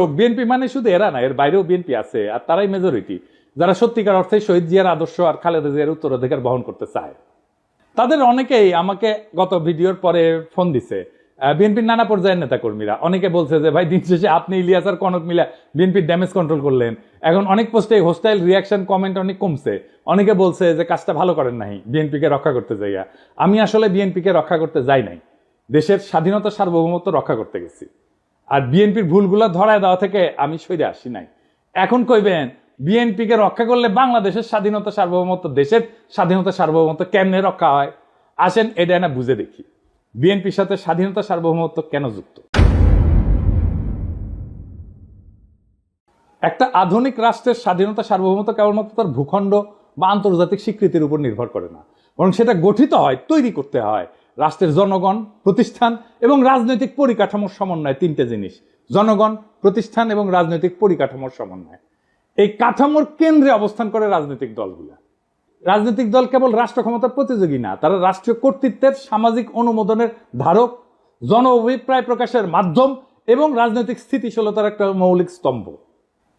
হোক বিএনপি মানে শুধু এরা না, এর বাইরেও বিএনপি আছে, আর তারাই মেজরিটি যারা সত্যিকার অর্থে শহীদ জিয়ার আদর্শ আর খালেদা জিয়ার উত্তরাধিকার বহন করতে চায়। তাদের অনেকেই আমাকে গত ভিডিওর পরে ফোন দিছে। বিএনপির নানা পর্যায়ের নেতাকর্মীরা। অনেকে বলছে যে, ভাই, দিন শেষে আপনি ইলিয়াস আর কনক মিলা বিএনপির ড্যামেজ কন্ট্রোল করলেন। এখন অনেক পোস্টে হোস্টাইল রিয়াকশন কমেন্ট অনেক কমছে। অনেকে বলছে যে, কাজটা ভালো করেন নাই বিএনপিকে রক্ষা করতে যাইয়া। আমি আসলে বিএনপিকে রক্ষা করতে যাই নাই। দেশের স্বাধীনতা সার্বভৌমত্ব রক্ষা করতে গেছি। আর বিএনপির ভুলগুলো ধরায় দেওয়া থেকে আমি সইরে আসি নাই। এখন কইবেন, বিএনপিকে রক্ষা করলে বাংলাদেশের স্বাধীনতা সার্বভৌমত্ব, দেশের স্বাধীনতা সার্বভৌমত্ব কেমনে রক্ষা হয়? আসেন, এটা না বুঝে দেখি। বিএনপির সাথে স্বাধীনতা সার্বভৌমত্ব কেন যুক্ত? একটা আধুনিক রাষ্ট্রের স্বাধীনতা সার্বভৌমত্ব কেবলমাত্র তার ভূখণ্ড বা আন্তর্জাতিক স্বীকৃতির উপর নির্ভর করে না। বরং সেটা গঠিত হয়, তৈরি করতে হয়। রাষ্ট্রের জনগণ, প্রতিষ্ঠান এবং রাজনৈতিক পরিকাঠামোর সমন্বয়, তিনটে জিনিস। জনগণ, প্রতিষ্ঠান এবং রাজনৈতিক পরিকাঠামোর সমন্বয়। এই কাঠামোর কেন্দ্রে অবস্থান করে রাজনৈতিক দলগুলো। রাজনৈতিক দল কেবল রাষ্ট্র ক্ষমতার প্রতিযোগী না, তারা রাষ্ট্রীয় কর্তৃত্বের সামাজিক অনুমোদনের ধারক জন অভিপ্রায় প্রকাশের মাধ্যম এবং রাজনৈতিক স্থিতিশীলতার একটা মৌলিক স্তম্ভ।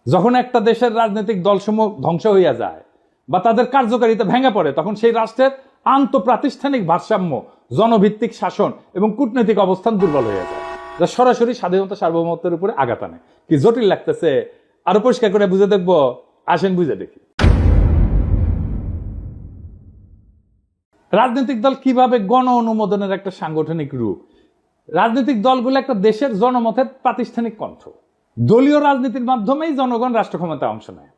যখন একটা দেশের রাজনৈতিক দলসমূহ ধ্বংস হইয়া যায় বা তাদের কার্যকারিতা ভেঙে পড়ে, তখন সেই রাষ্ট্রের আন্তঃপ্রাতিষ্ঠানিক ভারসাম্য জনভিত্তিক শাসন এবং কূটনৈতিক অবস্থান দুর্বল হয়ে যায়, যা সরাসরি স্বাধীনতা সার্বভৌমত্বের উপরে আঘাত আনে। কি জটিল লাগতেছে? আরও পরিষ্কার করে বুঝে দেখব। আসেন বুঝে দেখি। রাজনৈতিক দল কীভাবে গণ অনুমোদনের একটা সাংগঠনিক রূপ? রাজনৈতিক দলগুলো একটা দেশের জনমতের প্রাতিষ্ঠানিক কণ্ঠ। দলীয় রাজনীতির মাধ্যমেই জনগণ রাষ্ট্র ক্ষমতায় অংশ নেয়।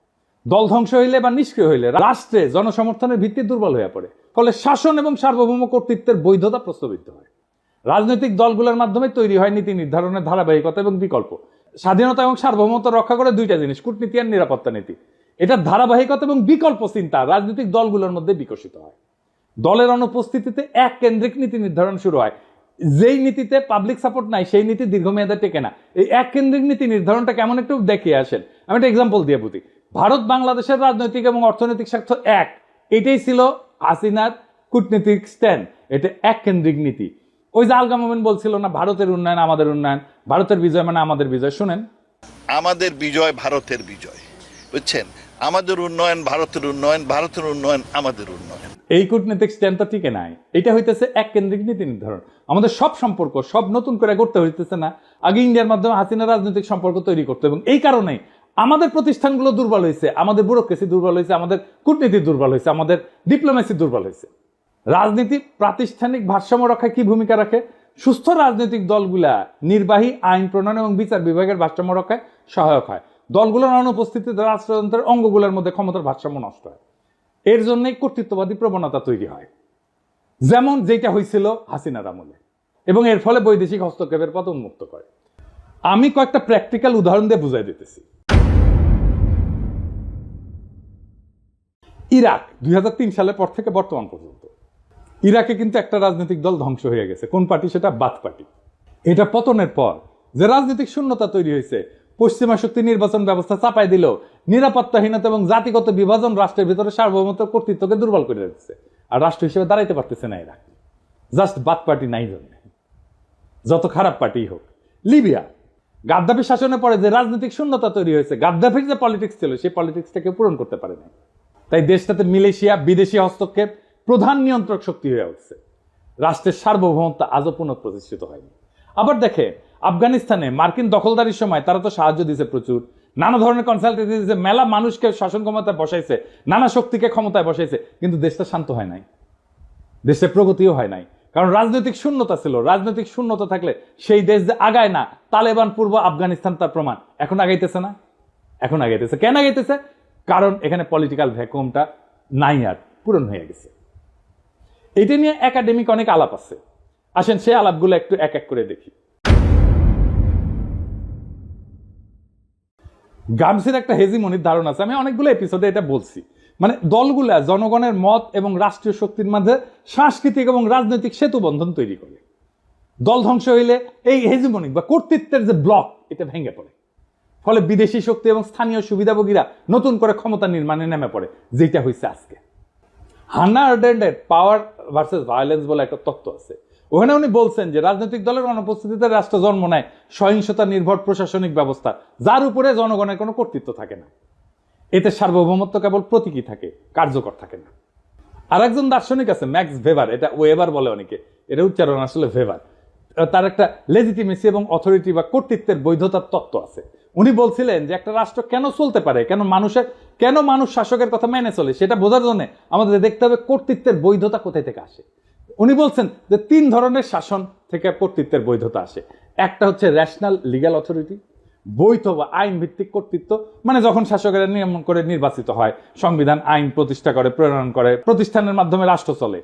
দল ধ্বংস হইলে বা নিষ্ক্রিয় হইলে রাষ্ট্রে জনসমর্থনের ভিত্তি দুর্বল হয়ে পড়ে। ফলে শাসন এবং সার্বভৌম কর্তৃত্বের বৈধতা প্রস্তাবিত হয়। রাজনৈতিক দলগুলোর মাধ্যমে তৈরি হয় নীতি নির্ধারণের ধারাবাহিকতা এবং বিকল্প। স্বাধীনতা এবং সার্বভৌমত্ব রক্ষা করে দুইটা জিনিস, কূটনীতি আর নিরাপত্তা নীতি। এটা ধারাবাহিকতা এবং বিকল্প চিন্তা রাজনৈতিক দলগুলোর মধ্যে বিকশিত হয়। দলের অনুপস্থিতিতে এক কেন্দ্রিক নীতি নির্ধারণ শুরু হয়। যেই নীতিতে পাবলিক সাপোর্ট নাই, সেই নীতি দীর্ঘমেয়াদে টেকে না। এই এক কেন্দ্রিক নীতি নির্ধারণটা কেমন একটু দেখিয়ে আসেন। আমি একটা এক্সাম্পল দিয়ে বুঝি। ভারত বাংলাদেশের রাজনৈতিক এবং অর্থনৈতিক স্বার্থ এক। এটাই ছিল হাসিনার কূটনীতিক স্ট্যান্ড এটা এক কেন্দ্রিক নীতি। ওই যে আলগা মোমেন বলছিল না ভারতের উন্নয়ন আমাদের উন্নয়ন ভারতের বিজয় মানে আমাদের বিজয়। শুনেন। আমাদের বিজয় ভারতের বিজয় বুঝছেন? আমাদের উন্নয়ন ভারতের উন্নয়ন ভারতের উন্নয়ন আমাদের উন্নয়ন। এই কূটনৈতিক স্ট্যান্ডটা টিকে নাই। এটা হইতেছে এক কেন্দ্রিক নীতি নির্ধারণ। আমাদের সব সম্পর্ক সব নতুন করে করতে হইতেছে না। আগে ইন্ডিয়ার মাধ্যমে হাসিনা রাজনৈতিক সম্পর্ক তৈরি করতে এবং এই কারণে আমাদের প্রতিষ্ঠানগুলো দুর্বল হয়েছে, আমাদের ব্যুরোক্রেসি দুর্বল হয়েছে, আমাদের কূটনীতি দুর্বল হয়েছে, আমাদের ডিপ্লোমেসি দুর্বল হয়েছে। রাজনীতি প্রাতিষ্ঠানিক ভারসাম্য রক্ষায় কি ভূমিকা রাখে? সুস্থ রাজনৈতিক দলগুলা নির্বাহী, আইন প্রণয়ন এবং বিচার বিভাগের ভারসাম্য রক্ষায় সহায়ক হয়। দলগুলোর অনুপস্থিতিতে রাষ্ট্রযন্ত্রের অঙ্গগুলোর মধ্যে ক্ষমতার ভারসাম্য নষ্ট হয়। এর জন্যই কর্তৃত্ববাদী প্রবণতা তৈরি হয়। যেমন যেটা হয়েছিল হাসিনার আমলে। এবং এর ফলে বৈদেশিক হস্তক্ষেপের পথ উন্মুক্ত করে। আমি কয়েকটা প্র্যাকটিক্যাল উদাহরণ দিয়ে বুঝাই দিতেছি। ইরাক, দুই হাজার তিন সালের পর থেকে বর্তমান পর্যন্ত। ইরাকে কিন্তু একটা রাজনৈতিক দল ধ্বংস হয়ে গেছে। কোন পার্টি? সেটা বাদ পার্টি। এটা পতনের পর যে রাজনৈতিক শূন্যতা তৈরি হয়েছে, পশ্চিমা শক্তি নির্বাচন ব্যবস্থা চাপাই দিল, নিরাপত্তাহীনতা এবং জাতিগত বিভাজন রাষ্ট্রের ভিতরে সার্বভৌমত্ব কর্তৃত্বকে দুর্বল করে দিচ্ছে। আর রাষ্ট্র হিসেবে দাঁড়াইতে পারতেছে না ইরাক। জাস্ট বাদ পার্টি নাই জন্য। যত খারাপ পার্টি হোক। লিবিয়া, গাদ্দাফি শাসনের পরে যে রাজনৈতিক শূন্যতা তৈরি হয়েছে, গাদ্দাফির যে পলিটিক্স ছিল, সেই পলিটিক্সটাকে পূরণ করতে পারে না তাই দেশটাতে মিলেশিয়া বিদেশি হস্তক্ষেপ প্রধান নিয়ন্ত্রক শক্তি হয়ে উঠছে। রাষ্ট্রের সার্বভৌমত্ব আজও পুনঃপ্রতিষ্ঠিত হয়নি। আবার দেখে আফগানিস্তানে মার্কিন দখলদারির সময় তারা তো সাহায্য দিয়েছে প্রচুর। নানা ধরনের কনসালটেন্সি দিয়েছে, মেলা মানুষকে শাসন ক্ষমতায় বসাইছে, নানা শক্তিকে ক্ষমতায় বসাইছে, কিন্তু দেশটা শান্ত হয় নাই। দেশে প্রগতিও হয় নাই। কারণ রাজনৈতিক শূন্যতা ছিল। রাজনৈতিক শূন্যতা থাকলে সেই দেশ যে আগায় না, তালেবান, পূর্ব আফগানিস্তান তার প্রমাণ। এখন আগাইতেছে না? এখন আগাইতেছে। কেন আগাইতেছে? কারণ এখানে পলিটিক্যাল ভ্যাকুমটা নাই আর, পূরণ হয়ে গেছে। এটা নিয়ে একাডেমিক অনেক আলাপ আছে। আসেন সেই আলাপগুলো একটু এক এক করে দেখি। গামসির একটা হেজিমনির ধারণা আছে। আমি অনেকগুলো এপিসোডে এটা বলছি। মানে দলগুলা জনগণের মত এবং রাষ্ট্রীয় শক্তির মাঝে সাংস্কৃতিক এবং রাজনৈতিক সেতু বন্ধন তৈরি করে। দল ধ্বংস হইলে এই হেজিমনিক বা কর্তৃত্বের যে ব্লক এটা ভেঙে পড়ে। ফলে বিদেশি শক্তি এবং স্থানীয় সুবিধাভোগীরা নতুন করে ক্ষমতা নির্মাণে নেমে পড়ে যেটা হয়েছে আজকে। হান্না আর্ডেন্ডের পাওয়ার ভার্সেস ভায়োলেন্স বলে একটা তত্ত্ব আছে। ওখানে উনি বলছেন যে রাজনৈতিক দলের অনুপস্থিতিতে রাষ্ট্র জন্ম নেয় সহিংসতা নির্ভর প্রশাসনিক ব্যবস্থা, যার উপরে জনগণের কোনো কর্তৃত্ব থাকে না। এতে সার্বভৌমত্ব কেবল প্রতীকী থাকে, কার্যকর থাকে না। আর একজন দার্শনিক আছে, ম্যাক্স ভেবার এটা ওয়েবার বলে অনেকে, এটা উচ্চারণ আসলে ভেবার তার একটা লেজিটিমেসি এবং অথরিটি বা কর্তৃত্বের বৈধতার তত্ত্ব আছে। উনি বলছিলেন যে একটা রাষ্ট্র কেন চলতে পারে? কেন মানুষের, কেন মানুষ শাসকের কথা মেনে চলে? সেটা বোঝার জন্য আমাদের দেখতে হবে কর্তৃত্বের বৈধতা কোথায় থেকে আসে। উনি বলছেন যে তিন ধরনের শাসন থেকে কর্তৃত্বের বৈধতা আসে। একটা হচ্ছে ন্যাশনাল লিগ্যাল অথরিটি বৈধ বা আইন ভিত্তিক কর্তৃত্ব মানে যখন শাসকেরা নিয়ম করে নির্বাচিত হয়, সংবিধান, আইন প্রতিষ্ঠা করে প্রেরণ করে, প্রতিষ্ঠানের মাধ্যমে রাষ্ট্র চলে।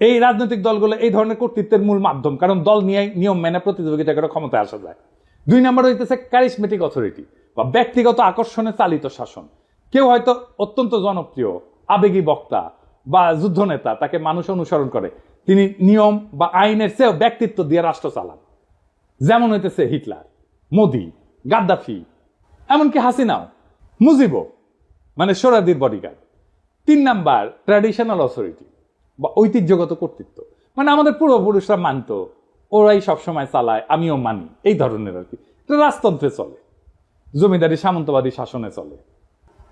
এই রাজনৈতিক দলগুলো এই ধরনের কর্তৃত্বের মূল মাধ্যম, কারণ দল নিয়ে নিয়ম মেনে প্রতিযোগিতা করে ক্ষমতায় আসা যায়। দুই নম্বর হইতেছে ক্যারিসমেটিক অথরিটি বা ব্যক্তিগত আকর্ষণে চালিত শাসন। কেউ হয়তো অত্যন্ত জনপ্রিয়, আবেগী বক্তা বা যুদ্ধ নেতা, তাকে মানুষ অনুসরণ করে। তিনি নিয়ম বা আইনের চেয়েও ব্যক্তিত্ব দিয়ে রাষ্ট্র চালান। যেমন হইতেছে হিটলার, মোদি, গাদ্দাফি, এমনকি হাসিনাও, মুজিবও মানে সোরাদির বডিগার্ড তিন নাম্বার ট্র্যাডিশনাল অথরিটি বা ঐতিহ্যগত কর্তৃত্ব। মানে আমাদের পূর্বপুরুষরা মানত, ওরাই সবসময় চালায়, আমিও মানি, এই ধরনের আর কি। এটা রাজতন্ত্রে চলে, জমিদারি সামন্তবাদী শাসনে চলে।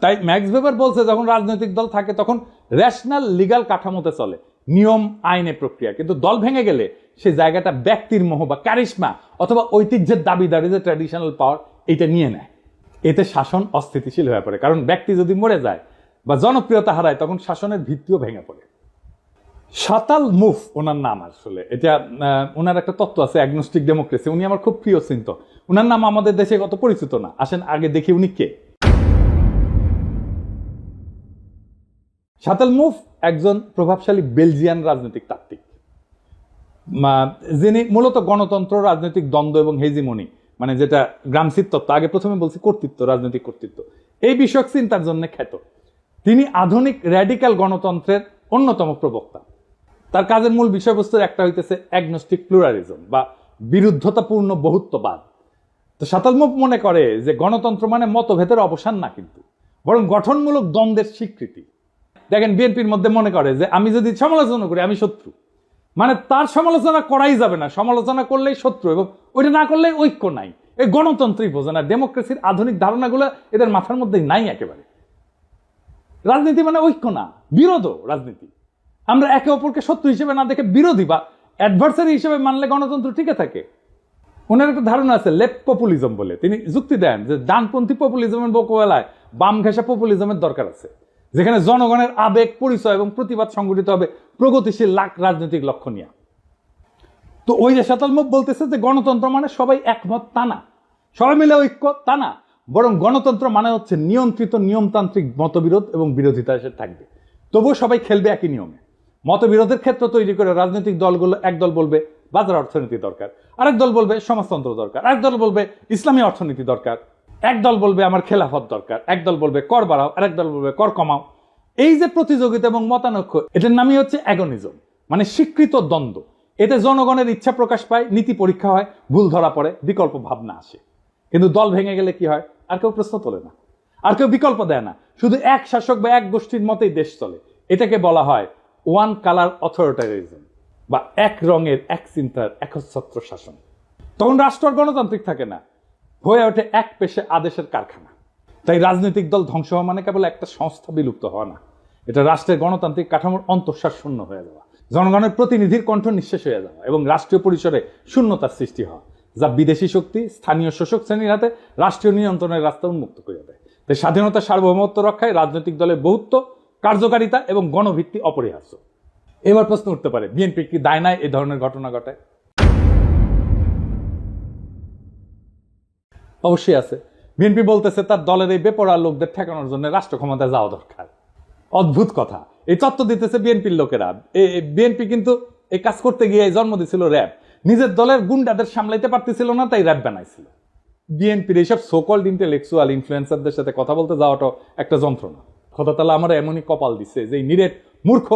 তাই ম্যাক্স ভেবার বলছে, যখন রাজনৈতিক দল থাকে, তখন রেশনাল লিগাল কাঠামোতে চলে, নিয়ম, আইনে প্রক্রিয়া। কিন্তু দল ভেঙে গেলে সেই জায়গাটা ব্যক্তির মোহ বা ক্যারিশমা অথবা ঐতিহ্যের দাবিদারি যে ট্র্যাডিশনাল পাওয়ার এটা নিয়ে নেয়। এতে শাসন অস্থিতিশীল হয়ে পড়ে। কারণ ব্যক্তি যদি মরে যায় বা জনপ্রিয়তা হারায়, তখন শাসনের ভিত্তিও ভেঙে পড়ে। সাতাল মুফ, ওনার নাম আসলে। এটা ওনার একটা তত্ত্ব আছে অ্যাগনোস্টিক ডেমোক্রেসি উনি আমার খুব প্রিয় চিন্ত। ওনার নাম আমাদের দেশে কত পরিচিত না। আসেন, আগে দেখি উনি কে। সাতাল মুফ একজন প্রভাবশালী বেলজিয়ান রাজনৈতিক তাত্ত্বিক। যিনি মূলত গণতন্ত্র, রাজনৈতিক দ্বন্দ্ব এবং হেজিমনি মানে যেটা গ্রামসির তত্ত্ব আগে প্রথমে বলছি কর্তৃত্ব, রাজনৈতিক কর্তৃত্ব। এই বিষয়ক চিন্তার জন্য খ্যাত। তিনি আধুনিক র্যাডিক্যাল গণতন্ত্রের অন্যতম প্রবক্তা। তার কাজের মূল বিষয়বস্তুর একটা হইতেছে অ্যাগনস্টিক প্লুরালিজম বা বিরুদ্ধতাপূর্ণ বহুত্ববাদ। তো সাতালমুখ মনে করে যে গণতন্ত্র মানে মতভেদের অবসান না কিন্তু, বরং গঠনমূলক দ্বন্দ্বের স্বীকৃতি। দেখেন, বিএনপির মধ্যে মনে করে যে আমি যদি সমালোচনা করি, আমি শত্রু। মানে তার সমালোচনা করাই যাবে না, সমালোচনা করলেই শত্রু এবং ওইটা না করলে ঐক্য নাই। এই গণতন্ত্রই বোঝে না, ডেমোক্রেসির আধুনিক ধারণাগুলো এদের মাথার মধ্যে নাই একেবারে। রাজনীতি মানে ঐক্য না বিরোধ রাজনীতি। আমরা একে অপরকে শত্রু হিসেবে না দেখে বিরোধী বা অ্যাডভার্সারি হিসেবে মানলে গণতন্ত্র টিকে থাকে। ওনার একটা ধারণা আছে লেফট পপুলিজম বলে। তিনি যুক্তি দেন যে ডানপন্থী পপুলিজমের মোকাবেলায় বাম ঘেঁষা পপুলিজমের দরকার আছে। যেখানে জনগণের আবেগ, পরিচয় এবং প্রতিবাদ সংগঠিত হবে প্রগতিশীল লাখ রাজনৈতিক লক্ষ্য নিয়ে তো ওই যে শতালমুখ বলতেছে যে গণতন্ত্র মানে সবাই একমত তা না। সবাই মিলে ঐক্য তা না। বরং গণতন্ত্র মানে হচ্ছে নিয়ন্ত্রিত নিয়মতান্ত্রিক মতবিরোধ এবং বিরোধিতা এসে থাকবে। তবুও সবাই খেলবে একই নিয়মে। মতবিরোধের ক্ষেত্র তৈরি করে রাজনৈতিক দলগুলো এক দল বলবে বাজার অর্থনীতি দরকার, আরেক দল বলবে সমাজতন্ত্র দরকার, আরেক দল বলবে ইসলামী অর্থনীতি দরকার, এক দল বলবে আমার খেলাফত দরকার, এক দল বলবে কর বাড়াও, আরেক দল বলবে কর কমাও। এই যে প্রতিযোগিতা এবং মতানৈক্য এটার নামই হচ্ছে অ্যাগনিজম মানে স্বীকৃত দ্বন্দ্ব। এতে জনগণের ইচ্ছা প্রকাশ পায়, নীতি পরীক্ষা হয়, ভুল ধরা পড়ে, বিকল্প ভাবনা আসে। কিন্তু দল ভেঙে গেলে কি হয়? আর কেউ প্রশ্ন তোলে না, আর কেউ বিকল্প দেয় না। শুধু এক শাসক বা এক গোষ্ঠীর মতেই দেশ চলে। এটাকে বলা হয় ওয়ান কালার অথরিটারিজম বা এক রঙের, এক চিন্তার, একচ্ছত্র শাসন। তখন রাষ্ট্র গণতান্ত্রিক থাকে না। হয়ে ওঠে এক পেশে আদেশের কারখানা। তাই রাজনৈতিক দল ধ্বংস হওয়া মানে কেবল একটা সংস্থা বিলুপ্ত হওয়া না। এটা রাষ্ট্রের গণতান্ত্রিক কাঠামোর অন্তঃশ্বাস শূন্য হয়ে যাওয়া। জনগণের প্রতিনিধির কণ্ঠ নিঃশেষ হয়ে যাওয়া এবং রাষ্ট্রীয় পরিসরে শূন্যতার সৃষ্টি হওয়া, যা বিদেশি শক্তি, স্থানীয় শোষক শ্রেণির হাতে রাষ্ট্রীয় নিয়ন্ত্রণের রাস্তা উন্মুক্ত করে দেয়। তাই স্বাধীনতা সার্বভৌমত্ব রক্ষায় রাজনৈতিক দলের বহুত্ব কার্যকারিতা এবং গণভিত্তি অপরিহার্য। এবার প্রশ্ন উঠতে পারে, বিএনপি কি দায় নাই এই ধরনের ঘটনা ঘটায়? অবশ্যই আছে। বিএনপি বলতেছে তার দলের এই বেপরা লোকদের ঠেকানোর জন্য রাষ্ট্র ক্ষমতায় যাওয়া দরকার। অদ্ভুত কথা। এই তত্ত্ব দিতেছে বিএনপির লোকেরা। বিএনপি কিন্তু এই কাজ করতে গিয়ে জন্ম দিছিল র্যাব। নিজের দলের গুন্ডাদের সামলাইতে পারতেছিল না, তাই র্যাব বানাইছিল। বিএনপির এইসব সোকল্ড ইন্টেলেকচুয়াল ইনফ্লুয়েন্সারদের সাথে কথা বলতে যাওয়াটাও একটা যন্ত্রণা। খোদা তালা আমার এমনই কপাল দিচ্ছে যে নিরেট মূর্খ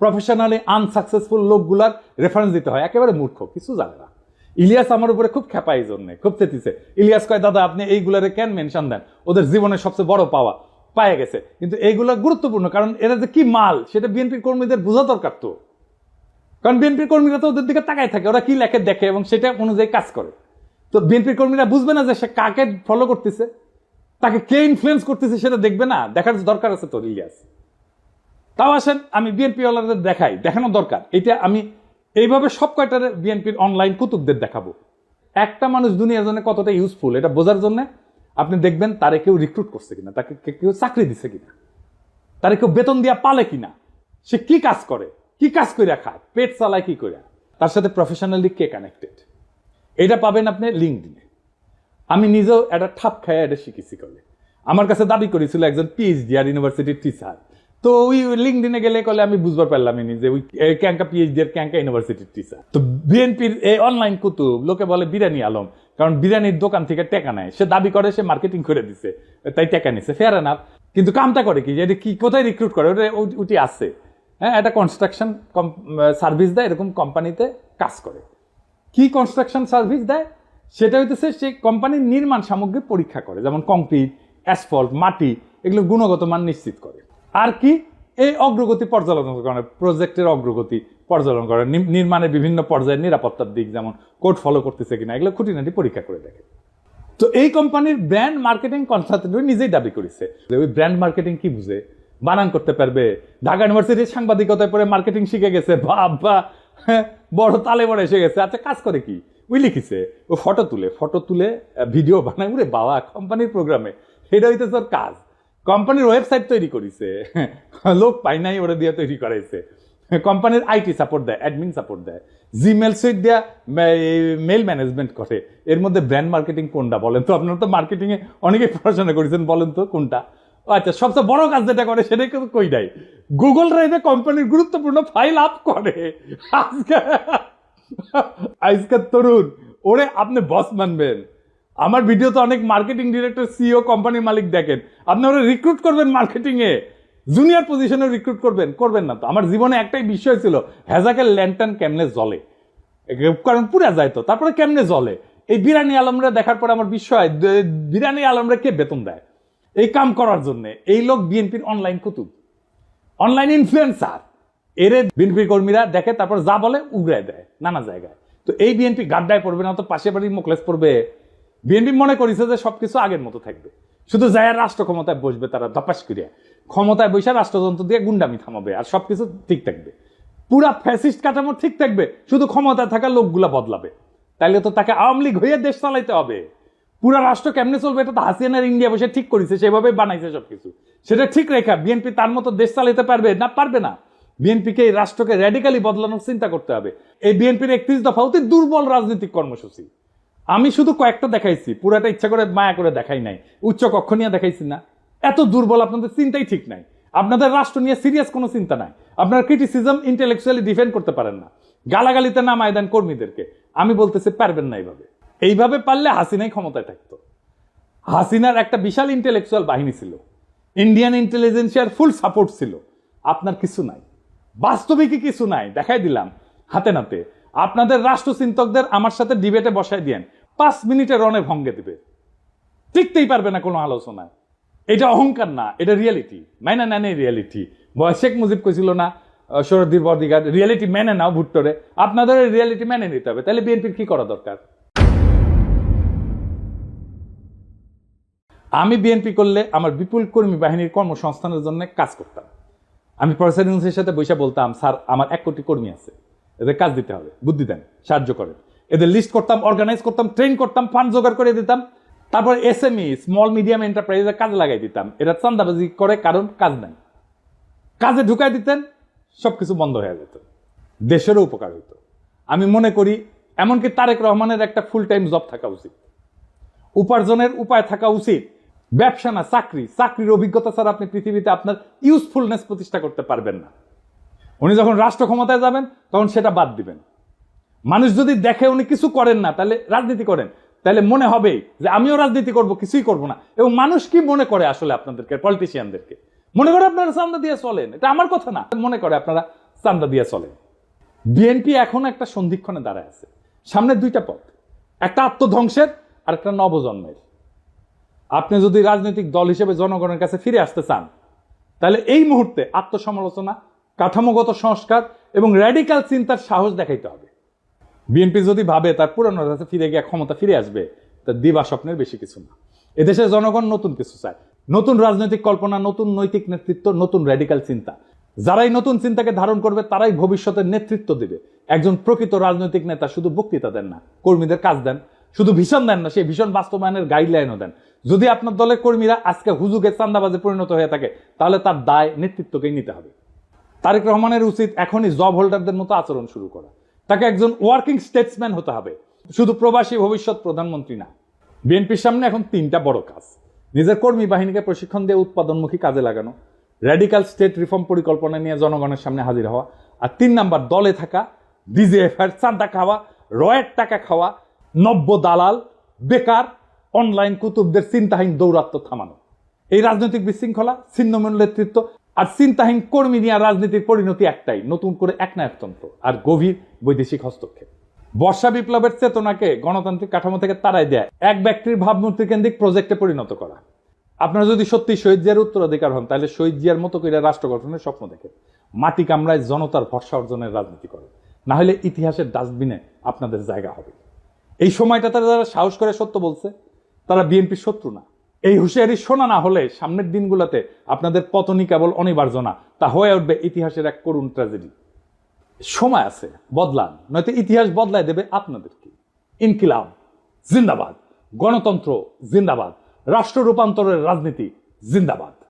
প্রফেশনালি আনসাকসেসফুল লোকগুলার রেফারেন্স দিতে হয়। একেবারে মূর্খ, কিছু জানে না। ইলিয়াস আমার উপরে খুব খেপা এই জন্যে, খুব তেতিছে ইলিয়াস কয়, দাদা, আপনি এইগুলারে কেন মেনশন দেন? ওদের জীবনের সবচেয়ে বড় পাওয়া পায়ে গেছে। কিন্তু এইগুলা গুরুত্বপূর্ণ, কারণ এরা যে কি মাল, সেটা বিএনপি কর্মীদের বোঝা দরকার তো। কারণ বিএনপির কর্মীরা তো ওদের দিকে তাকায় থাকে, ওরা কি লেখে, দেখে এবং সেটা অনুযায়ী কাজ করে। তো বিএনপির কর্মীরা বুঝবে না যে সে কাকে ফলো করতেছে। তাকে কে ইনফ্লুয়েন্স করতেছে সেটা দেখবে না, দেখার দরকার আছে তো, ইলিয়াস। তাও আসেন, আমি বিএনপি ওয়ালাদের দেখাই দেখানো দরকার। এটা আমি এইভাবে সব কয়টার বিএনপির অনলাইন কুতুবদের দেখাবো। একটা মানুষ দুনিয়ার জন্য কতটা ইউজফুল এটা বোঝার জন্য আপনি দেখবেন তারে কেউ রিক্রুট করছে কিনা, তাকে কেউ চাকরি দিছে কিনা, তারে কেউ বেতন দিয়া পালে কিনা, সে কি কাজ করে, কি কাজ করে খায়, পেট চালায় কি করে তার সাথে প্রফেশনালি কে কানেক্টেড এটা পাবেন আপনি লিঙ্ক লিঙ্কডিনে আমি নিজেও একটা ঠাপ খায় এটা শিখেছি কলে। আমার কাছে দাবি করেছিল একজন পিএইচডি আর ইউনিভার্সিটির টিচার তো ওই লিঙ্কডিনে গেলে কলে আমি বুঝবার পারলাম যে ওই ক্যাঙ্কা পিএইচডি আর ক্যাঙ্কা ইউনিভার্সিটির টিচার তো বিএনপির এই অনলাইন কুতুব, লোকে বলে বিরিয়ানি আলম। কারণ বিরিয়ানির দোকান থেকে টেকা নেয়। সে দাবি করে, সে মার্কেটিং করে দিছে। তাই টেকা নিছে। ফেয়ার এনাফ কিন্তু কামটা করে কি? যে কি, কোথায় রিক্রুট করে? ওটা ওটি আছে। হ্যাঁ একটা কনস্ট্রাকশন সার্ভিস দেয়, এরকম কোম্পানিতে কাজ করে। কি কনস্ট্রাকশন সার্ভিস দেয়? সেটা হইতেছে সেই কোম্পানির নির্মাণ সামগ্রী পরীক্ষা করে যেমন কংক্রিট অ্যাসফল্ট মাটি এগুলো গুণগত মান নিশ্চিত করে। আর কি? এই অগ্রগতি পর্যালোচনা করে প্রজেক্টের অগ্রগতি পর্যালোচনা করে নির্মাণের বিভিন্ন পর্যায়ের নিরাপত্তার দিক যেমন কোড ফলো করতেছে কিনা এগুলো খুঁটিনাটি পরীক্ষা করে দেখে। তো এই কোম্পানির ব্র্যান্ড মার্কেটিং কনসালটেন্ট নিজেই দাবি করেছে যে ওই ব্র্যান্ড মার্কেটিং কি বুঝে? বানান করতে পারবে। ঢাকা ইউনিভার্সিটির সাংবাদিকতায় পরে মার্কেটিং শিখে গেছে বাবা হ্যাঁ, বড় তালে বড় এসে গেছে আচ্ছা কাজ করে কি? ওই লিখিছে, ও ফটো তুলে ফটো তুলে ভিডিও বানায় উরে বাবা কোম্পানির প্রোগ্রামে সেটা হইতে তোর কাজ। কোম্পানির ওয়েবসাইট তৈরি করিছে। লোক পাই নাই ওরা দিয়ে তৈরি করাইছে। কোম্পানির আইটি সাপোর্ট দেয় অ্যাডমিন সাপোর্ট দেয়। জিমেল সুইট দেয়া মেল ম্যানেজমেন্ট করে। এর মধ্যে ব্র্যান্ড মার্কেটিং কোনটা বলেন তো? আপনারা তো মার্কেটিংয়ে অনেকে পড়াশোনা করেছেন, বলেন তো কোনটা? আচ্ছা সবচেয়ে বড় কাজ যেটা করে, সেটাই কিন্তু কই নাই। গুগল ড্রাইভে কোম্পানির গুরুত্বপূর্ণ ফাইল আপ করে। আজকে আজকের তরুণ, ওরে আপনি বস মানবেন। আমার ভিডিওতে অনেক মার্কেটিং ডিরেক্টর সিও কোম্পানির মালিক দেখেন। আপনি ওরা রিক্রুট করবেন মার্কেটিং এ। জুনিয়র পজিশনে রিক্রুট করবেন করবেন না তো। আমার জীবনে একটাই বিষয় ছিল হ্যাজাকের ল্যান্টান কেমনে জ্বলে? এ- কারণ পুরা যায় তো, তারপরে কেমনে জ্বলে? এই বিরানি আলমরা দেখার পরে আমার বিষয় বিরানি আলমরা কে বেতন দেয়? এই কাম করার জন্য। এই লোক বিএনপির অনলাইন কুতুব। অনলাইন ইনফ্লুয়েন্সার এরে বিএনপি কর্মীরা দেখে, তারপর যা বলে উগড়ায় দেয় নানা জায়গায়। তো এই বিএনপি গাড্ডায় পড়বে না তো পাশে বাড়ির মোকলেস পড়বে। বিএনপি মনে করেছে যে সবকিছু আগের মতো থাকবে। শুধু যায় রাষ্ট্র ক্ষমতায় বসবে, তারা ধপাস করিয়া। ক্ষমতায় বসে রাষ্ট্রযন্ত্র দিয়ে গুন্ডামি থামাবে, আর সবকিছু ঠিক থাকবে। পুরা ফ্যাসিস্ট কাঠামো ঠিক থাকবে, শুধু ক্ষমতায় থাকা লোকগুলা বদলাবে। তাইলে তো তাকে আওয়ামী লীগ হয়ে দেশ চালাইতে হবে। পুরা রাষ্ট্র কেমনে চলবে, এটা তো হাসিনার ইন্ডিয়া বসে ঠিক করেছে সেভাবে বানাইছে সবকিছু। সেটা ঠিক রেখা, বিএনপি তার মতো দেশ চালাইতে পারবে না পারবে না। বিএনপিকে এই রাষ্ট্রকে র্যাডিক্যালি বদলানোর চিন্তা করতে হবে। এই বিএনপির একত্রিশ দফা অতি দুর্বল রাজনৈতিক কর্মসূচি। আমি শুধু কয়েকটা দেখাইছি, পুরাটা ইচ্ছা করে মায়া করে দেখাই নাই। উচ্চ কক্ষ নিয়ে দেখাইছি না। এত দুর্বল, আপনাদের চিন্তাই ঠিক নাই। আপনাদের রাষ্ট্র নিয়ে সিরিয়াস কোনো চিন্তা নাই। আপনারা ক্রিটিসিজম ইন্টেলেকচুয়ালি ডিফেন্ড করতে পারেন না। গালাগালিতে নামায় দেন কর্মীদেরকে। আমি বলতেছি, পারবেন না এইভাবে। এইভাবে পারলে হাসিনাই ক্ষমতায় থাকতো। হাসিনার একটা বিশাল ইন্টেলেকচুয়াল বাহিনী ছিল। ইন্ডিয়ান ইন্টেলিজেন্সিয়ার ফুল সাপোর্ট ছিল। আপনার কিছু নাই। বাস্তবিকই কিছু নাই, দেখাই দিলাম, হাতে নাতে। আপনাদের রাষ্ট্রচিন্তকদের আমার সাথে ডিবেটে বসাই দিয়েন, পাঁচ মিনিটে রনে ভঙ্গে দিবে। টিকতেই পারবে না কোনো আলোচনায়। এটা অহংকার না, এটা রিয়েলিটি। মাইনা নেন এই রিয়েলিটি। শেখ মুজিব কইছিল না শরদ্দীর বদিগার রিয়েলিটি মেনে নাও ভুট্টোরে। আপনাদের রিয়েলিটি মেনে নিতে হবে, তাহলে বিএনপির কি করা দরকার? আমি বিএনপি করলে আমার বিপুল কর্মী বাহিনীর কর্মসংস্থানের জন্য কাজ করতাম। আমি প্রফেসর ইউনুসের সাথে বৈশা বলতাম, স্যার, আমার এক কোটি কর্মী আছে। এদের কাজ দিতে হবে, বুদ্ধি দেন, সাহায্য করেন। এদের লিস্ট করতাম অর্গানাইজ করতাম ট্রেন করতাম ফান্ড জোগাড় করে দিতাম। তারপর এসএমই স্মল মিডিয়াম এন্টারপ্রাইজে কাজে লাগাই দিতাম। এরা চান্দাবাজি করে, কারণ কাজ নাই। কাজে ঢুকাই দিতেন, সবকিছু বন্ধ হয়ে যেত। দেশেরও উপকার হতো আমি মনে করি, এমনকি তারেক রহমানের একটা ফুল টাইম জব থাকা উচিত। উপার্জনের উপায় থাকা উচিত। ব্যবসা না, চাকরি। চাকরির অভিজ্ঞতা ছাড়া আপনি পৃথিবীতে আপনার ইউজফুলনেস প্রতিষ্ঠা করতে পারবেন না। উনি যখন রাষ্ট্র ক্ষমতায় যাবেন, তখন সেটা বাদ দিবেন। মানুষ যদি দেখে উনি কিছু করেন না, তাহলে রাজনীতি করেন। তাহলে মনে হবে যে আমিও রাজনীতি করব, কিছুই করব না। এবং মানুষ কি মনে করে আসলে আপনাদেরকে পলিটিশিয়ানদেরকে মনে করে আপনারা চান্দা দিয়ে চলেন। এটা আমার কথা না। মনে করে আপনারা চান্দা দিয়ে চলেন। বিএনপি এখন একটা সন্ধিক্ষণে দাঁড়ায় আছে। সামনে দুইটা পথ। একটা আত্মধ্বংসের আর একটা নবজন্মের। আপনি যদি রাজনৈতিক দল হিসেবে জনগণের কাছে ফিরে আসতে চান, তাহলে এই মুহূর্তে আত্মসমালোচনা, কাঠামোগত সংস্কার এবং র্যাডিক্যাল চিন্তার সাহস দেখাইতে হবে। বিএনপি যদি ভাবে তার পুরনো রাজে ফিরে গিয়ে ক্ষমতা ফিরে আসবে তার দিবা স্বপ্নের বেশি কিছু না। এদেশের জনগণ নতুন কিছু চায়। নতুন রাজনৈতিক কল্পনা, নতুন নৈতিক নেতৃত্ব, নতুন র্যাডিক্যাল চিন্তা। যারাই নতুন চিন্তাকে ধারণ করবে, তারাই ভবিষ্যতের নেতৃত্ব দেবে। একজন প্রকৃত রাজনৈতিক নেতা শুধু বক্তৃতা দেন না, কর্মীদের কাজ দেন, শুধু ভীষণ দেন না, সেই ভীষণ বাস্তবায়নের গাইডলাইনও দেন। যদি আপনার দলের কর্মীরা আজকে হুজুকে চান্দাবাজে পরিণত হয়ে থাকে, তাহলে তার দায় নেতৃত্বকেই নিতে হবে। তারেক রহমানের উচিত এখনই জব হোল্ডারদের মতো আচরণ শুরু করা। তাকে একজন ওয়ার্কিং স্টেটসম্যান হতে হবে। শুধু প্রবাসী ভবিষ্যৎ প্রধানমন্ত্রী না, বিএনপির সামনে এখন তিনটা বড় কাজ। নিজের কর্মী বাহিনীকে প্রশিক্ষণ দিয়ে উৎপাদনমুখী কাজে লাগানো, র্যাডিক্যাল স্টেট রিফর্ম পরিকল্পনা নিয়ে জনগণের সামনে হাজির হওয়া, আর তিন নাম্বার দলে থাকা ডিজিএফ এর চাঁদা খাওয়া, রয়ের টাকা খাওয়া, নব্য দালাল, বেকার অনলাইন কুতুবদের চিন্তাহীন দৌরাত্ম থামানো। এই রাজনৈতিক বিশৃঙ্খলা, ছিন্নমূল নেতৃত্ব আর চিন্তাহীন কর্মী নিয়ে রাজনীতির পরিণতি একটাই, নতুন করে একনায়কতন্ত্র আর গভীর বৈদেশিক হস্তক্ষেপ। বর্ষা বিপ্লবের চেতনাকে গণতান্ত্রিক কাঠামো থেকে তাড়াই দেয়, এক ব্যক্তির ভাবমূর্তি কেন্দ্রিক প্রজেক্টে পরিণত করা। আপনারা যদি সত্যি শহীদ জিয়ার উত্তরাধিকার হন, তাহলে শহীদ জিয়ার মতো করে রাষ্ট্র গঠনের স্বপ্ন দেখে মাটি কামড়ায় জনতার ভরসা অর্জনের রাজনীতি করে না হলে ইতিহাসের ডাস্টবিনে আপনাদের জায়গা হবে। এই সময়টা তারা যারা সাহস করে সত্য বলছে তারা বিএনপির শত্রু না। এই হুঁশিয়ারি শোনা না হলে সামনের দিনগুলোতে আপনাদের পতনই কেবল অনিবার্য না, তা হয়ে উঠবে ইতিহাসের এক করুণ ট্র্যাজেডি। সময় আছে, বদলান, নয়তো ইতিহাস বদলায় দেবে আপনাদেরকে। ইনকিলাব, জিন্দাবাদ। গণতন্ত্র, জিন্দাবাদ। রাষ্ট্র রূপান্তরের রাজনীতি, জিন্দাবাদ।